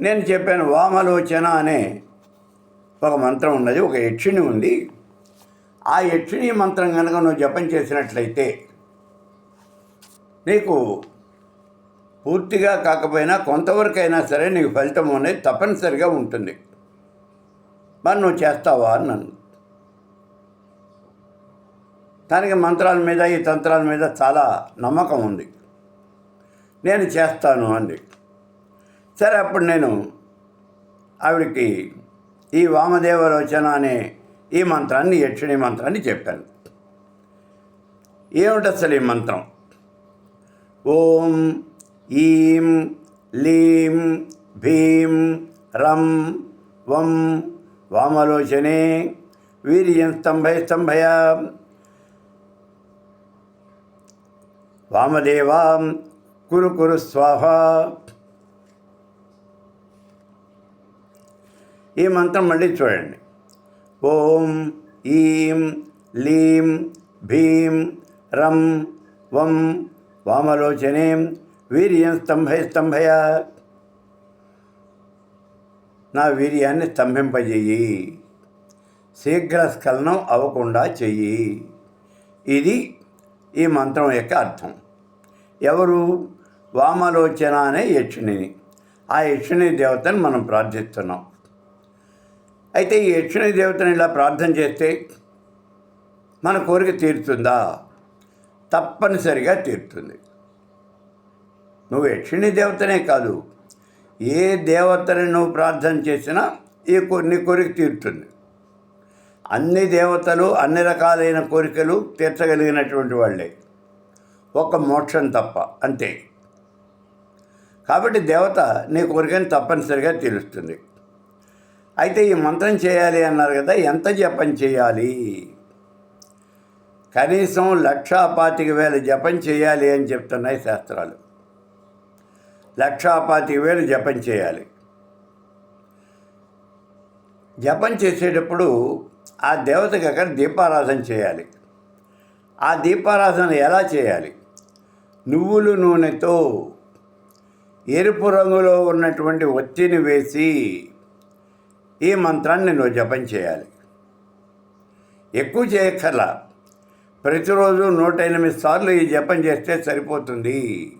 నేను చెప్పాను వామలోచన అనే ఒక మంత్రం ఉన్నది ఒక యక్షిణి ఉంది. ఆ యక్షిణి మంత్రం కనుక నువ్వు జపం చేసినట్లయితే నీకు పూర్తిగా కాకపోయినా కొంతవరకైనా సరే నీకు ఫలితం అనేది తప్పనిసరిగా ఉంటుంది. మరి నువ్వు చేస్తావా అని నన్ను దానికి మంత్రాల మీద ఈ తంత్రాల మీద చాలా నమ్మకం ఉంది. నేను చేస్తాను అంది. సరే అప్పుడు నేను ఆవిడకి ఈ వామదేవలోచన అనే ఈ మంత్రాన్ని యక్షిణి మంత్రాన్ని చెప్పాను. ఏమిటి అసలు ఈ మంత్రం? ఓం ఈం లీం భీం రం వం వామలోచనే వీర్యం స్తంభయ స్తంభయ వామదేవా కురు కురు స్వాహ ఈ మంత్రం మళ్ళీ చూడండి. ఓం ఈం లీం భీం రం వం వామలోచనే వీర్యం స్తంభయ స్తంభయ. నా వీర్యాన్ని స్తంభింపజేయి. శీఘ్రస్ఖలనం అవ్వకుండా చెయ్యి. ఇది ఈ మంత్రం యొక్క అర్థం. ఎవరు? వామలోచన అనే యక్షునిని ఆ యక్షుని దేవతను మనం ప్రార్థిస్తున్నాం. అయితే ఈ యక్షిణి దేవతని ఇలా ప్రార్థన చేస్తే మన కోరిక తీరుతుందా? తప్పనిసరిగా తీరుతుంది. నువ్వు యక్షిణి దేవతనే కాదు ఏ దేవతని నువ్వు ప్రార్థన చేసినా ఈ కో- నీ కోరిక తీరుతుంది. అన్ని దేవతలు అన్ని రకాలైన కోరికలు తీర్చగలిగినటువంటి వాళ్ళే. ఒక మోక్షం తప్ప అంతే. కాబట్టి దేవత నీ కోరికను తప్పనిసరిగా తీరుస్తుంది. అయితే ఈ మంత్రం చేయాలి అన్నారు కదా ఎంత జపం చేయాలి? కనీసం లక్షా పాతిక వేల జపం చేయాలి అని చెప్తున్నాయి శాస్త్రాలు. లక్షా పాతిక వేలు జపం చేయాలి. జపం చేసేటప్పుడు ఆ దేవతకి అక్కడ దీపారాధన చేయాలి. ఆ దీపారాధన ఎలా చేయాలి? నువ్వులు నూనెతో ఎరుపు రంగులో ఉన్నటువంటి ఒత్తిని వేసి ఈ మంత్రాన్ని నువ్వు జపం చేయాలి. ఎక్కువ చేయక్కర్లా. ప్రతిరోజు నూట ఎనిమిది సార్లు ఈ జపం చేస్తే సరిపోతుంది.